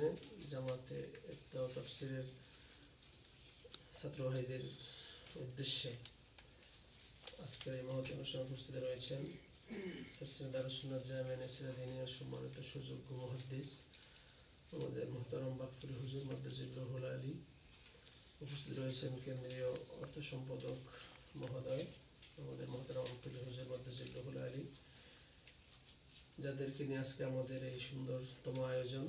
আয়োজনে জামাতে তাফসিরের ছাত্র ভাইদের উদ্দেশ্যে আজকের এই মহৎ অনুষ্ঠানে উপস্থিত রয়েছেন সরসিন দারুসুন্নাত জামিয়া সিরাদিনিয়ার সম্মানিত সুযোগ্য মহাদ্দিস আমাদের মোহতারম বাকফুল হুজুর মাদ্রাজিবুল আলী। উপস্থিত রয়েছেন কেন্দ্রীয় অর্থ সম্পাদক মহোদয় আমাদের মোহতারম আবুল হুজুর মাদ্রাজিবুল আলী। যাদেরকে নিয়ে আজকে আমাদের এই সুন্দরতম আয়োজন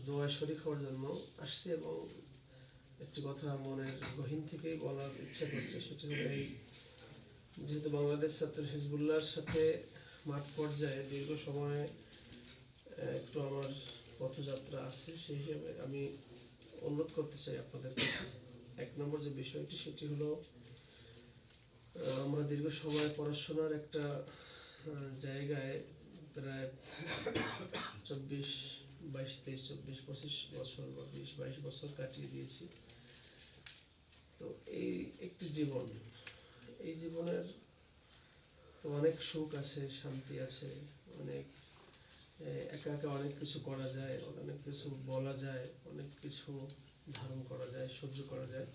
একটু দোয়া শরিক হওয়ার জন্য আসছি এবং একটি কথা মনের গহীন থেকেই বলার ইচ্ছা করছে, সেটি হলো এই যেহেতু বাংলাদেশ ছাত্র হিজবুল্লাহর সাথে মাঠ পর্যায়ে দীর্ঘ সময়ে একটু আমার পথযাত্রা আছে সেই হিসেবে আমি অনুরোধ করতে চাই আপনাদের কাছে। এক নম্বর যে বিষয়টি, সেটি হলো আমরা দীর্ঘ সময় পড়াশোনার একটা জায়গায় প্রায় চব্বিশ বাইশ, তেইশ, চব্বিশ, পঁচিশ বছর বা বিশ, বাইশ বছর কাটিয়ে দিয়েছি। তো এই একটি জীবন, এই জীবনের তো অনেক সুখ আছে, শান্তি আছে, অনেক একা একা অনেক কিছু করা যায়, অনেক কিছু বলা যায়, অনেক কিছু ধারণ করা যায়, সহ্য করা যায়।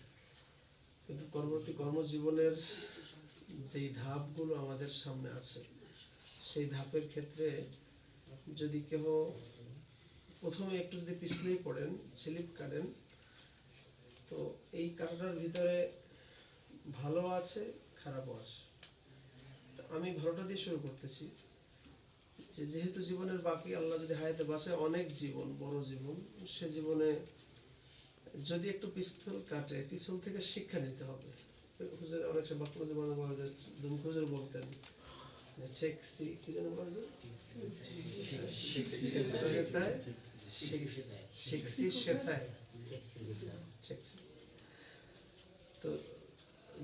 কিন্তু পরবর্তী কর্মজীবনের যেই ধাপগুলো আমাদের সামনে আছে, সেই ধাপের ক্ষেত্রে যদি কেহ প্রথমে একটু যদি পিছলেই পড়েন স্লিপ কাটেন তো এই কাটাটার ভিতরে ভালো আছে খারাপও আছে। আমি ভালোটা দিয়ে শুরু করতেছি যে যেহেতু জীবনের বাকি আল্লাহ যদি হায়াতে বাসে অনেক জীবন বড় জীবন সে জীবনে যদি একটু পিস্তল কাটে পিছল থেকে শিক্ষা নিতে হবে। হুজুর অনেক সময় বাক্য জীবনে বলা দুম হুজুর বলতেন যে চেক সি কি যেন বলা তো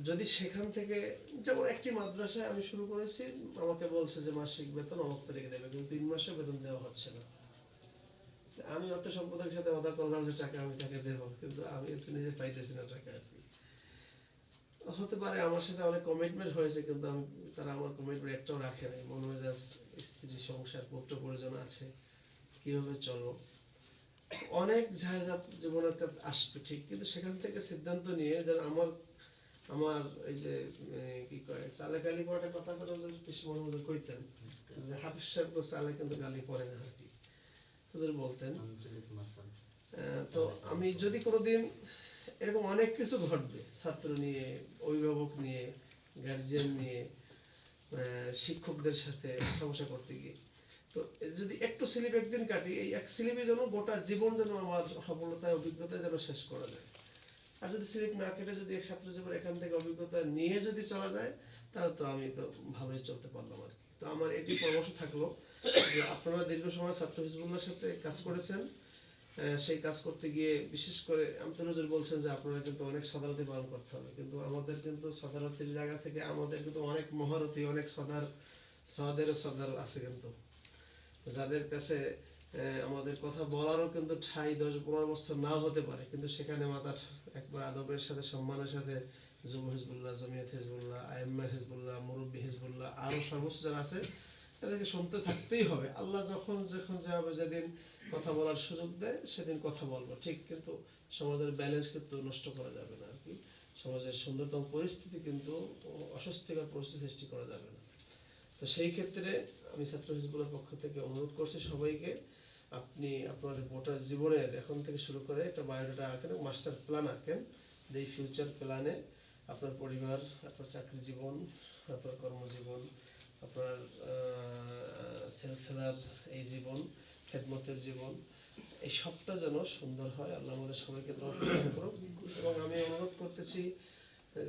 যদি সেখান থেকে, যেমন একটি মাদ্রাসায় আমি শুরু করেছি, আমাকে বলছে যে মাসিক বেতন দেবে, কিন্তু তিন মাসে বেতন দেওয়া হচ্ছে না। আমি অর্থ সাথে কথা করলাম যে টাকা আমি তাকে দেবো, কিন্তু আমি নিজে পাইতেছি না টাকা আর কি। হতে পারে আমার সাথে অনেক কমিটমেন্ট হয়েছে, কিন্তু আমি, তারা আমার কমিটমেন্ট একটাও রাখে নাই। মনে হয় স্ত্রী সংসার পুত্র পরিজন আছে, কীভাবে চলবো? অনেক ঝাঁঝা জীবনের কাছে আসবে ঠিক কিন্তু সেখান থেকে সিদ্ধান্ত নিয়ে যেন আমার আমার এই যে কি কয় সালে গালি পড়াটা কথা ছিল যে বেশি মনে মনে কইতেন যে হাফিজ সাহেব তো সালে কিন্তু গালি পড়ে না আর কি বলতেন। তো আমি যদি কোনোদিন এরকম অনেক কিছু ঘটবে ছাত্র নিয়ে অভিভাবক নিয়ে গার্জিয়ান নিয়ে শিক্ষকদের সাথে সমস্যা করতে গিয়ে যদি একটু স্লিপ একদিন কাটি, এই এক স্লিপে যেন গোটা জীবন যেন আমার সফলতায়, অভিজ্ঞতায় যেন শেষ করা যায়। আর যদি স্লিপ না কেটে যদি এক ছাত্র জীবন এখান থেকে অভিজ্ঞতা নিয়ে যদি চলা যায়, তাহলে তো আমি তো ভালোই চলতে পারলাম আর কি। তো আমার এটি পরামর্শ থাকল যে আপনারা দীর্ঘ সময় ছাত্র হিজবুল্লার সাথে কাজ করেছেন সেই কাজ করতে গিয়ে বিশেষ করে আমতুল নজর বলছেন যে আপনারা কিন্তু অনেক সদারতি পালন করতে হবে। কিন্তু আমাদের কিন্তু সদারতির জায়গা থেকে আমাদের কিন্তু অনেক মহারথী, অনেক সদার, সদের সদার আছে কিন্তু। যাদের কাছে আমাদের কথা বলারও কিন্তু ঠাই দশ পনেরো বছর নাও হতে পারে। কিন্তু সেখানে মাতার একবার আদবের সাথে, সম্মানের সাথে যুব হিজবুল্লাহ, জমিয়ত হিজবুল্লাহ, আইম্মা হিজবুল্লাহ, মুরব্বী হিজবুল্লাহ আরও সর্বোচ্চ যারা আছে, তাদেরকে শুনতে থাকতেই হবে। আল্লাহ যখন যখন যেভাবে যেদিন কথা বলার সুযোগ দেয়, সেদিন কথা বলব। ঠিক কিন্তু সমাজের ব্যালেন্স কিন্তু নষ্ট করা যাবে না আর কি। সমাজের সুন্দরতম পরিস্থিতি কিন্তু অস্বস্তিকর পরিস্থিতি সৃষ্টি করা যাবে না। তো সেই ক্ষেত্রে আমি ছাত্র হিজবুলের পক্ষ থেকে অনুরোধ করছি সবাইকে, আপনি আপনার গোটা জীবনের এখন থেকে শুরু করে একটা বায়োডাটা আঁকেন মাস্টার প্ল্যান আঁকেন যেই ফিউচার প্ল্যানে আপনার পরিবার, আপনার চাকরি জীবন, আপনার কর্মজীবন, আপনার সেলসেলার এই জীবন, খেদমতের জীবন, এই সবটা যেন সুন্দর হয়। আল্লাহ আমাদের সবাইকে দান করুক। এবং আমি অনুরোধ করতেছি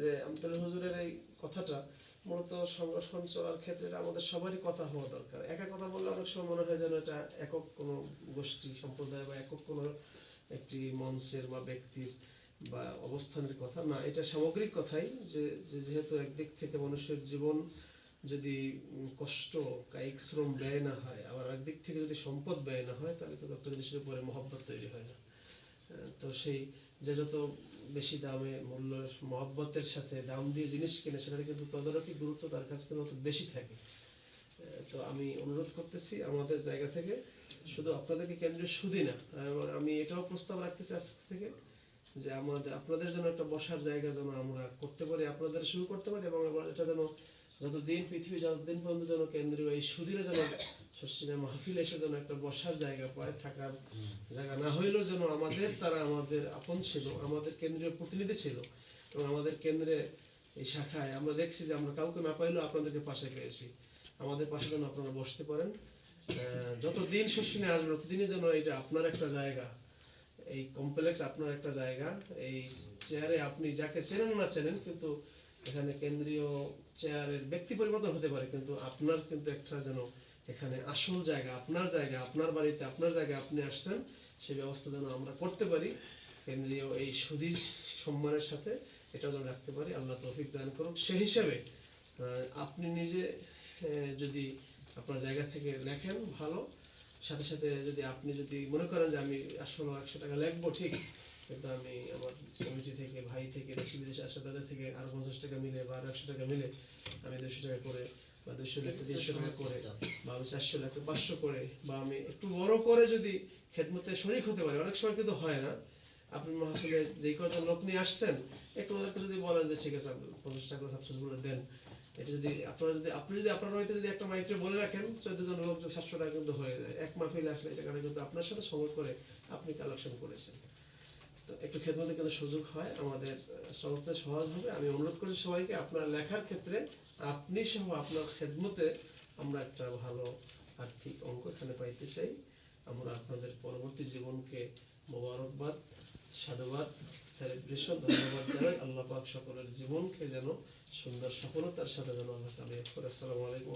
যে আমতল হুজুরের এই কথাটা মূলত সংগঠন চলার ক্ষেত্রে আমাদের সবারই কথা হওয়া দরকার। একা কথা বললে অনেক সময় মনে হয় যেন এটা একক কোনো গোষ্ঠী, সম্প্রদায় বা একক কোনো একটি মঞ্চের বা ব্যক্তির বা অবস্থানের কথা। না, এটা সামগ্রিক কথাই যে যে যেহেতু একদিক থেকে মানুষের জীবন যদি কষ্ট কায়িক শ্রম ব্যয় না হয়, আবার একদিক থেকে যদি সম্পদ ব্যয় না হয়, তাহলে কিন্তু একটা জিনিসের উপরে মহব্বত তৈরি হয় না। তো সেই যে যত বেশি দামে মূল্য, মহব্বতের সাথে দাম দিয়ে জিনিস কিনে, সেটাতে কিন্তু তদারকি গুরুত্ব তার কাছে কিন্তু বেশি থাকে। তো আমি অনুরোধ করতেছি আমাদের জায়গা থেকে, শুধু আপনাদেরকে কেন্দ্রীয় শুধু না আমি এটাও প্রস্তাব রাখতেছি আজ থেকে যে আমাদের, আপনাদের জন্য একটা বসার জায়গা যেন আমরা করতে পারি, আপনাদের শুরু করতে পারি, এবং এটা যেন যতদিন পৃথিবী যতদিন পর্যন্ত যেন কেন্দ্রীয় এই সুদিনে যেন শস্যিনা মাহফিল এসে যেন একটা বসার জায়গা পায়, থাকার জায়গা না হইলেও যেন আমাদের তারা আমাদের আপন ছিল, আমাদের কেন্দ্রীয় প্রতিনিধি ছিল এবং আমাদের কেন্দ্রে এই শাখায় আমরা দেখছি যে আমরা কাউকে না পাইলেও আপনাদেরকে পাশে পেয়েছি। আমাদের পাশে যেন আপনারা বসতে পারেন। যতদিন শস্যিনে আসবে ততদিনই যেন এটা আপনার একটা জায়গা, এই কমপ্লেক্স আপনার একটা জায়গা, এই চেয়ারে আপনি যাকে চেনেন না চেনেন, কিন্তু এখানে কেন্দ্রীয় চেয়ারের ব্যক্তি পরিবর্তন হতে পারে, কিন্তু আপনার কিন্তু একটা যেন এখানে আসল জায়গা, আপনার জায়গা, আপনার বাড়িতে, আপনার জায়গায় আপনি আসছেন সেই ব্যবস্থা যেন আমরা করতে পারি। কেন্দ্রীয় এই সুদীর সম্মানের সাথে এটা যেন রাখতে পারি। আল্লাহ তৌফিক দান করুক। সেই হিসাবে আপনি নিজে যদি আপনার জায়গা থেকে লেখেন ভালো সাথে সাথে যদি আপনি যদি মনে করেন যে আমি আসলে একশো টাকা লিখব ঠিক। কিন্তু আমি আমার কমিটি থেকে ভাই থেকে দেশি বিদেশে আসা তাদের থেকে আরও পঞ্চাশ টাকা মিলে বা আরও একশো টাকা মিলে আমি দুশো টাকা করে বা দুশো লেখে তিনশো টাকা করে বা আমি চারশো লেখে পাঁচশো করে বা আমি একটু বড় করে যদি খেদমতে শরিক হতে পারি অনেক সময় কিন্তু হয় না। আপনি মাহফিলে যে কজন লোক নিয়ে আসছেন একটু ওদেরকে যদি বলেন যে ঠিক আছে আপনি পঞ্চাশ টাকা সাবসিডিগুলো দেন। এটা যদি আপনারা যদি আপনি যদি আপনার বাড়িতে যদি একটা মাইকে বলে রাখেন চোদ্দ জন লোক সাতশো টাকা কিন্তু হয়ে যায়। এক মাহফিলে আসলে এই টাকাটা কিন্তু আপনার সাথে সময় করে আপনি কালেকশন করেছেন। তো একটু খেদমতে কিন্তু সুযোগ হয়, আমাদের চলতে সহজ হবে। আমি অনুরোধ করছি সবাইকে, আপনার লেখার ক্ষেত্রে আপনি সহ আপনার খেদমতে আমরা একটা ভালো আর্থিক অঙ্ক এখানে পাইতে চাই। আমরা আপনাদের পরবর্তী জীবনকে মোবারকবাদ সাধুবাদ সেলিব্রেশন ধন্যবাদ জানাই আল্লাহ পাক সকলের জীবনকে যেন সুন্দর সফলতার সাথে যেন আল্লাহ কামিয়াব করে আসসালামু আলাইকুম।